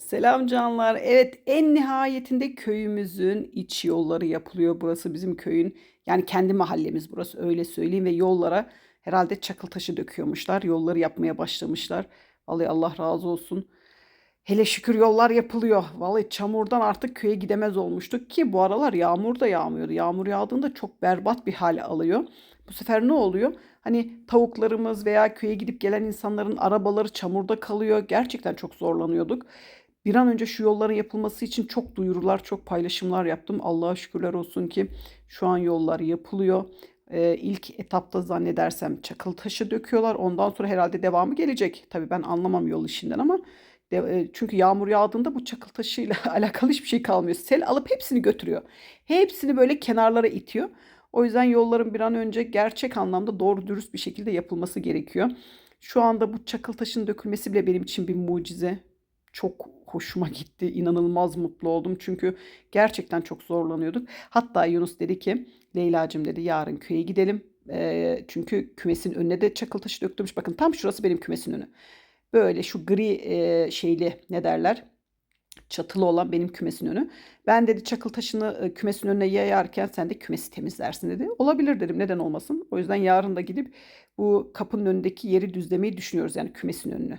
Selam canlar. Evet, en nihayetinde köyümüzün iç yolları yapılıyor. Burası bizim köyün, yani kendi mahallemiz burası öyle söyleyeyim ve yollara herhalde çakıl taşı döküyormuşlar. Yolları yapmaya başlamışlar. Vallahi Allah razı olsun. Hele şükür yollar yapılıyor. Vallahi çamurdan artık köye gidemez olmuştuk ki bu aralar yağmur da yağmıyordu. Yağmur yağdığında çok berbat bir hale alıyor. Bu sefer ne oluyor? Hani tavuklarımız veya köye gidip gelen insanların arabaları çamurda kalıyor. Gerçekten çok zorlanıyorduk. Bir an önce şu yolların yapılması için çok duyurular, çok paylaşımlar yaptım. Allah'a şükürler olsun ki şu an yollar yapılıyor. Ee, ilk etapta zannedersem çakıl taşı döküyorlar. Ondan sonra herhalde devamı gelecek. Tabii ben anlamam yol işinden ama e, çünkü yağmur yağdığında bu çakıl taşıyla alakalı hiçbir şey kalmıyor. Sel alıp hepsini götürüyor. Hepsini böyle kenarlara itiyor. O yüzden yolların bir an önce gerçek anlamda doğru dürüst bir şekilde yapılması gerekiyor. Şu anda bu çakıl taşının dökülmesi bile benim için bir mucize. Çok hoşuma gitti. İnanılmaz mutlu oldum. Çünkü gerçekten çok zorlanıyorduk. Hatta Yunus dedi ki Leyla'cığım dedi yarın köye gidelim. Eee, çünkü kümesin önüne de çakıl taşı döktürmüş. Bakın tam şurası benim kümesin önü. Böyle şu gri eee, şeyli ne derler? Çatılı olan benim kümesin önü. Ben dedi çakıl taşını e, kümesin önüne yayarken sen de kümesi temizlersin dedi. Olabilir dedim neden olmasın. O yüzden yarın da gidip bu kapının önündeki yeri düzlemeyi düşünüyoruz yani kümesin önünü.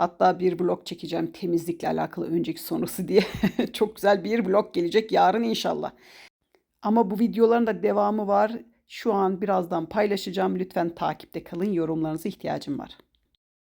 Hatta bir blog çekeceğim temizlikle alakalı önceki sonrası diye. Çok güzel bir blog gelecek yarın inşallah. Ama bu videoların da devamı var. Şu an birazdan paylaşacağım. Lütfen takipte kalın. Yorumlarınıza ihtiyacım var.